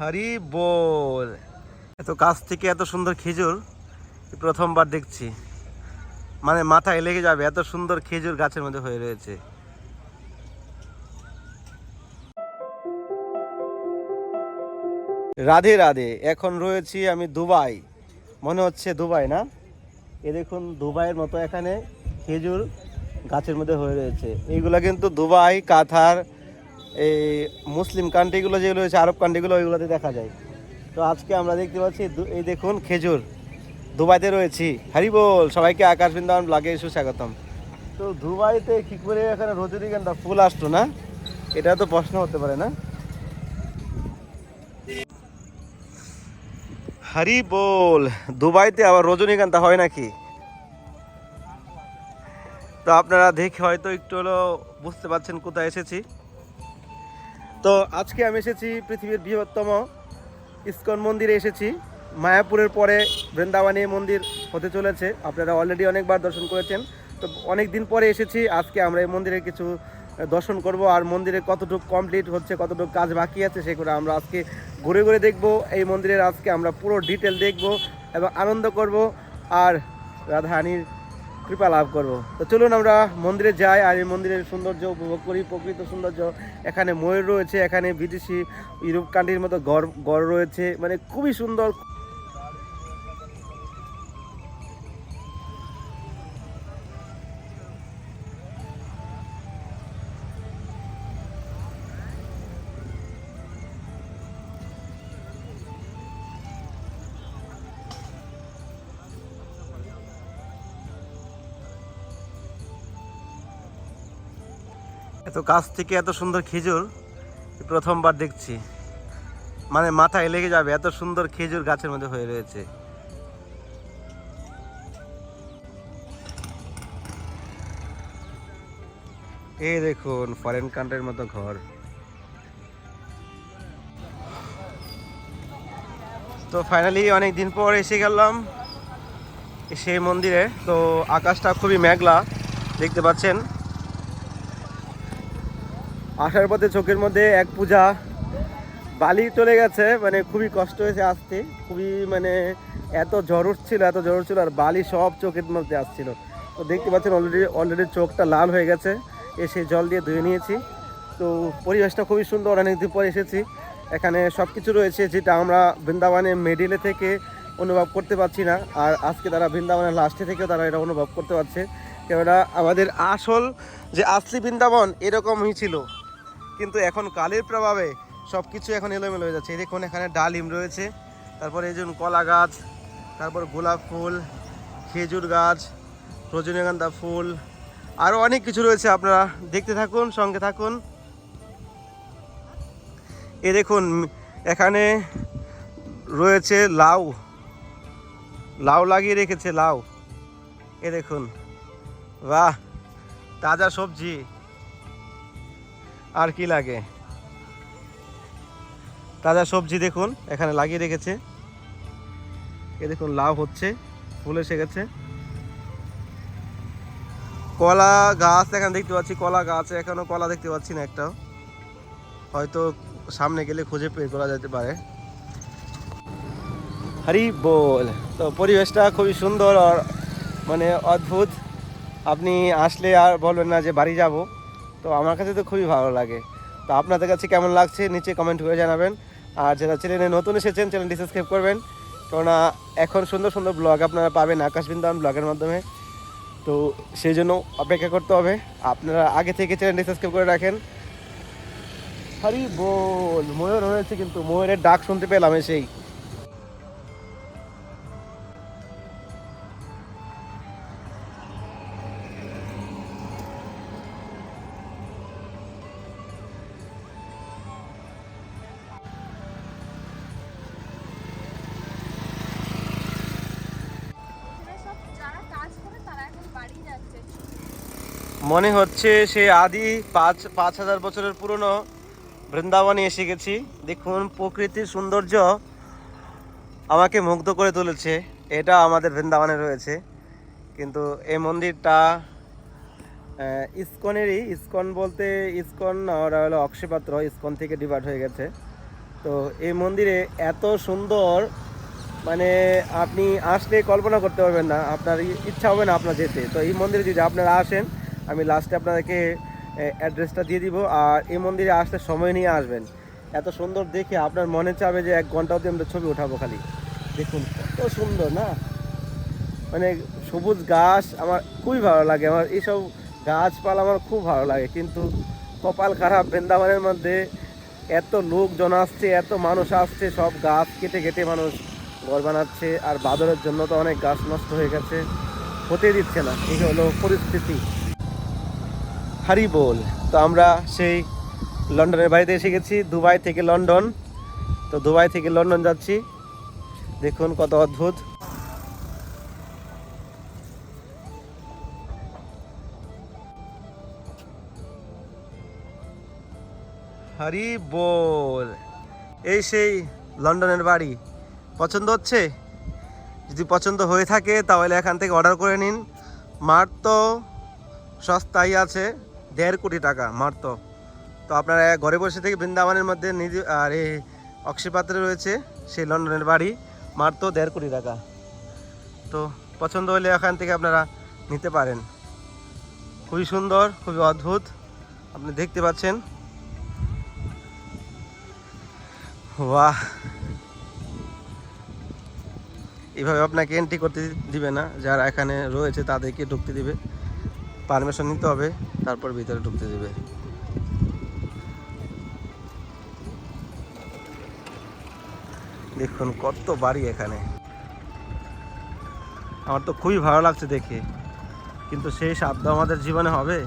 হরি বল। এত কাছ থেকে এত সুন্দর খেজুর প্রথমবার দেখছি। মানে মাথায় লেগে যাবে, এত সুন্দর খেজুর গাছের মধ্যে হয়ে রয়েছে। রাধে রাধে, এখন রয়েছি আমি দুবাই। মনে হচ্ছে দুবাই, না? এ দেখুন, দুবাইয়ের মতো এখানে খেজুর গাছের মধ্যে হয়ে রয়েছে। এইগুলো কিন্তু দুবাই, কাতার এই মুসলিম কান্ট্রিগুলো যেগুলো রয়েছে, আরব কান্ট্রিগুলো ওইগুলোতে দেখা যায়। তো আজকে আমরা দেখতে পাচ্ছি এই দেখুন খেজুর। দুবাইতে রয়েছি। বল, সবাইকে আকাশ বৃন্দাবন ব্লগে সুস্বাগতম। তো দুবাইতে কি করে এখানে রজনীগন্ধা ফুল আসতো না? এটা তো প্রশ্ন হতে পারে না। হারি বল, দুবাইতে আবার রজনীগন্ধা হয় নাকি? তো আপনারা দেখে হয়তো একটু হলো বুঝতে পারছেন কোথায় এসেছি। তো আজকে আমি এসেছি পৃথিবীর বৃহত্তম ইস্কন মন্দিরে এসেছি। মায়াপুরের পরে বৃন্দাবনী মন্দির হতে চলেছে। আপনারা অলরেডি অনেকবার দর্শন করেছেন। তো অনেক দিন পরে এসেছি। আজকে আমরা এই মন্দিরে কিছু দর্শন করব আর মন্দিরে কতটুকু কমপ্লিট হচ্ছে, কতটুকু কাজ বাকি আছে সেগুলো আমরা আজকে ঘুরে ঘুরে দেখব। এই মন্দিরের আজকে আমরা পুরো ডিটেল দেখব এবং আনন্দ করব। আর রাধারানীর কৃপা লাভ করব। তো চলুন আমরা মন্দিরে যাই আর এই মন্দিরের সৌন্দর্য উপভোগ করি, প্রকৃত সৌন্দর্য। এখানে ময়ূর রয়েছে, এখানে বিদেশি ইউরোপ কান্ট্রির মতো গড় গড় রয়েছে মানে খুবই সুন্দর। এত কাছ থেকে এত সুন্দর খেজুর প্রথমবার দেখছি। মানে মাথায় লেগে যাবে, এত সুন্দর খেজুর গাছের মধ্যে হয়ে রয়েছে। এই দেখুন, ফরেন কান্ট্রির মতো ঘর। তো ফাইনালি অনেক দিন পর এসে গেলাম সেই মন্দিরে। তো আকাশটা খুবই মেঘলা, দেখতে পাচ্ছেন। আসার পথে চোখের মধ্যে এক পূজা, বালি চলে গেছে মানে খুবই কষ্ট হয়েছে আসতে। খুবই মানে এত জ্বর উঠছিল, এত জ্বর উঠছিল, আর বালি সব চোখের মধ্যে আসছিল। তো দেখতে পাচ্ছেন অলরেডি অলরেডি চোখটা লাল হয়ে গেছে, এসে জল দিয়ে ধুয়ে নিয়েছি। তো পরিবেশটা খুবই সুন্দর অনেকদিন পর এসেছি। এখানে সব কিছু রয়েছে যেটা আমরা বৃন্দাবনে মেডিলে থেকে অনুভব করতে পারছি না, আর আজকে তারা বৃন্দাবনের লাস্টে থেকেও তারা এটা অনুভব করতে পারছে। কেননা আমাদের আসল যে আসলি বৃন্দাবন এরকমই ছিল। কিন্তু এখন কালের প্রভাবে সব কিছু এখন এলোমেলো হয়ে যাচ্ছে। এই দেখুন, এখানে ডালিম রয়েছে। তারপরে এই যে কলা গাছ, তারপর গোলাপ ফুল, খেজুর গাছ, রজনীগন্ধা ফুল আরও অনেক কিছু রয়েছে আপনারা দেখতে থাকুন, সঙ্গে থাকুন। এ দেখুন, এখানে রয়েছে লাউ। লাউ লাগিয়ে রেখেছে, লাউ। এ দেখুন, বাহ, তাজা সবজি। আর কি লাগে? তাজা সবজি দেখুন, এখানে লাগিয়ে রেখেছে। এ দেখুন লাভ হচ্ছে, ফুল এসে গেছে। কলা গাছ এখানে দেখতে পাচ্ছি, কলা গাছ, এখনও কলা দেখতে পাচ্ছি না একটাও। হয়তো সামনে গেলে খুঁজে পেয়ে করা যেতে পারে। হরি বল। তো পরিবেশটা খুবই সুন্দর আর মানে অদ্ভুত। আপনি আসলে আর বলবেন না যে বাড়ি যাব। তো আমার কাছে তো খুবই ভালো লাগে। তো আপনাদের কাছে কেমন লাগছে নিচে কমেন্ট করে জানাবেন। আর যারা চ্যানেলে নতুন এসেছেন চ্যানেলটি সাবস্ক্রাইব করবেন। কেননা এখন সুন্দর সুন্দর ব্লগ আপনারা পাবেন আকাশ বৃন্দাবন ব্লগের মাধ্যমে। তো সেই জন্য অপেক্ষা করতে হবে। আপনারা আগে থেকে চ্যানেলটি সাবস্ক্রাইব করে রাখেন। হরি বল, ময়ূর হয়েছে কিন্তু ময়ূরের ডাক শুনতে পেলাম এসেই। মনে হচ্ছে সে আদি পাঁচ পাঁচ হাজার বছরের পুরনো বৃন্দাবনে এসে গেছি। দেখুন, প্রকৃতির সৌন্দর্য আমাকে মুগ্ধ করে তুলেছে। এটা আমাদের বৃন্দাবনে রয়েছে। কিন্তু এই মন্দিরটা ইস্কনেরই। ইস্কন বলতে ইস্কন ওরা হলো অক্ষয়পাত্র ইস্কন থেকে ডিভাইড হয়ে গেছে। তো এই মন্দিরে এত সুন্দর মানে আপনি আসলে কল্পনা করতে পারবেন না। আপনার ইচ্ছা হবে না আপনার যেতে। তো এই মন্দিরে যদি আপনারা আসেন আমি লাস্টে আপনাদেরকে অ্যাড্রেসটা দিয়ে দিব। আর এই মন্দিরে আসতে সময় নিয়ে আসবেন। এত সুন্দর দেখে আপনার মনে চাবে যে এক ঘণ্টা অবধি আমরা ছবি উঠাবো খালি। দেখুন, কত সুন্দর না? মানে সবুজ গাছ আমার খুবই ভালো লাগে। আমার এইসব গাছপালা আমার খুব ভালো লাগে। কিন্তু কপাল খারাপ বৃন্দাবনের মধ্যে এত লোকজন আসছে, এত মানুষ আসছে, সব গাছ কেটে কেটে মানুষ ঘর বানাচ্ছে। আর বাদরের জন্য তো অনেক গাছ নষ্ট হয়ে গেছে। হতে দিচ্ছে না। এই হলো পরিস্থিতি। হারি বল। তো আমরা সেই লন্ডনের বাড়িতে এসে গেছি, দুবাই থেকে লন্ডন। তো দুবাই থেকে লন্ডন যাচ্ছি। দেখুন কত অদ্ভুত। হরি বল। এই সেই লন্ডনের বাড়ি। পছন্দ হচ্ছে? যদি পছন্দ হয়ে থাকে, তাহলে এখান থেকে অর্ডার করে নিন। মাত্র সস্তাই আছে। দেড় কোটি টাকা মাত্র তো আপনারা ঘরে বসে থেকে বৃন্দাবনের মধ্যে নিজে, আর এই অক্ষয়পাত্রে রয়েছে, সেই লন্ডনের বাড়ি মাত্র দেড় কোটি টাকা। তো পছন্দ হলে এখান থেকে আপনারা নিতে পারেন। খুবই সুন্দর, খুবই অদ্ভুত, আপনি দেখতে পাচ্ছেন। বাহ এভাবে আপনাকে এন্ট্রি করতে দিবে না, যারা এখানে রয়েছে তাদেরকে ঢুকতে দিবে। পারমিশন নিতে হবে। তারপর ভিতরে ঢুকতে দিবে। দেখুন কত বাড়ি এখানে। আমার তো খুবই ভালো লাগছে দেখে। কিন্তু সেই শব্দ আমাদের জীবনে হবে?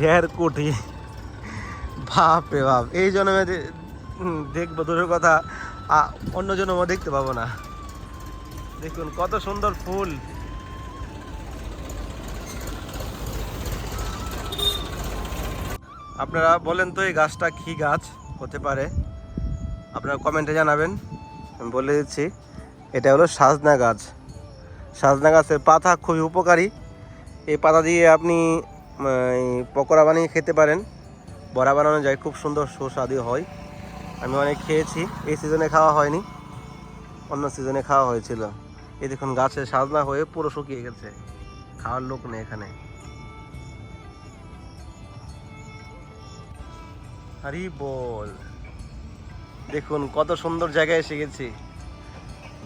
দেড় কোটি। বাপ বাপ। এই জন্মে দেখব, দূরের কথা অন্য জন্মও দেখতে পাবো না। দেখুন কত সুন্দর ফুল। আপনারা বলেন তো এই গাছটা কি গাছ? হতে পারে। আপনারা কমেন্টে জানাবেন। আমি বলে দিচ্ছি, এটা হলো সাজনা গাছ। সাজনা গাছের পাতা খুবই উপকারী। এই পাতা দিয়ে আপনি পকোড়া বানিয়ে খেতে পারেন। বড়া বানানো যায়, খুব সুন্দর সুস্বাদু হয়। আমি অনেক খেয়েছি, এই সিজনে খাওয়া হয়নি। অন্য সিজনে খাওয়া হয়েছিল। এই দেখুন, গাছের সাজনা হয়ে পুরো শুকিয়ে গেছে। খাওয়ার লোক নেই এখানে। হরি বল। দেখুন, কত সুন্দর জায়গায় এসে গেছি।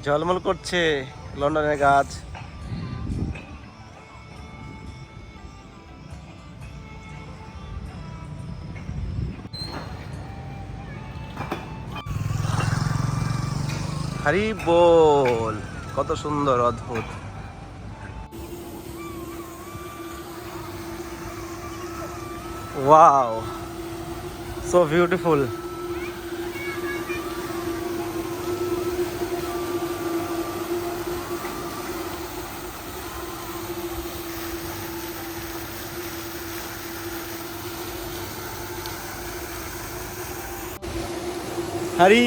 ঝলমল করছে লন্ডনের গাছ। হরি বল, কত সুন্দর, অদ্ভুত। ওয়াও! সো বিউটিফুল হরি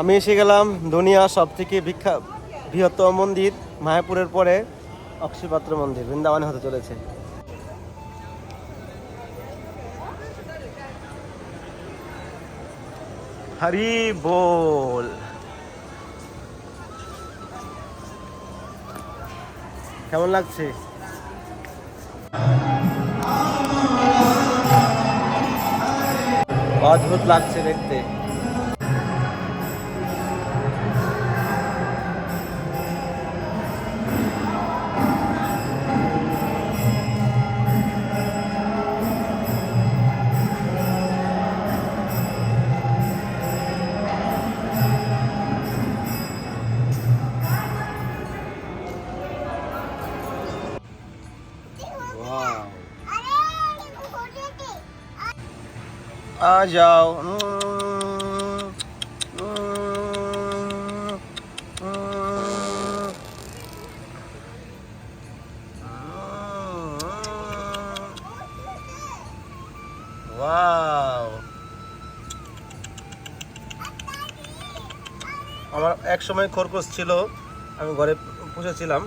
আমি এসে গেলাম দুনিয়া সব থেকে বিখ্যাত বৃহত্তম মন্দির মায়াপুরের পরে অক্ষয়পাত্র মন্দির, বৃন্দাবনে হতে চলেছে। হরি বল। কেমন লাগছে? অদ্ভুত লাগছে দেখতে। আ যাও ওয়াও। আমার এক সময় খরগোশ ছিল, আমি ঘরে পুষেছিলাম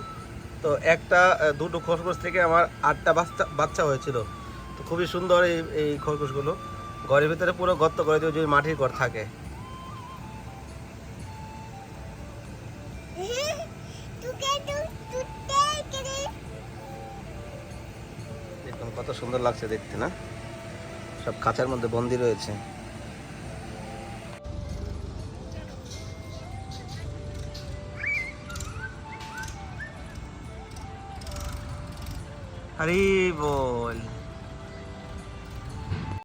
তো একটা দুটো খরগোশ থেকে আমার আটটা বাচ্চা বাচ্চা হয়েছিল। তো খুবই সুন্দর এই এই খরগোশগুলো। ঘরের ভিতরে পুরো গর্ত করে দিয়ে যদি মাটির ঘর থাকে। কত সুন্দর লাগছে দেখতে, না? সব খাঁচার মধ্যে বন্দি রয়েছে। হরি বল।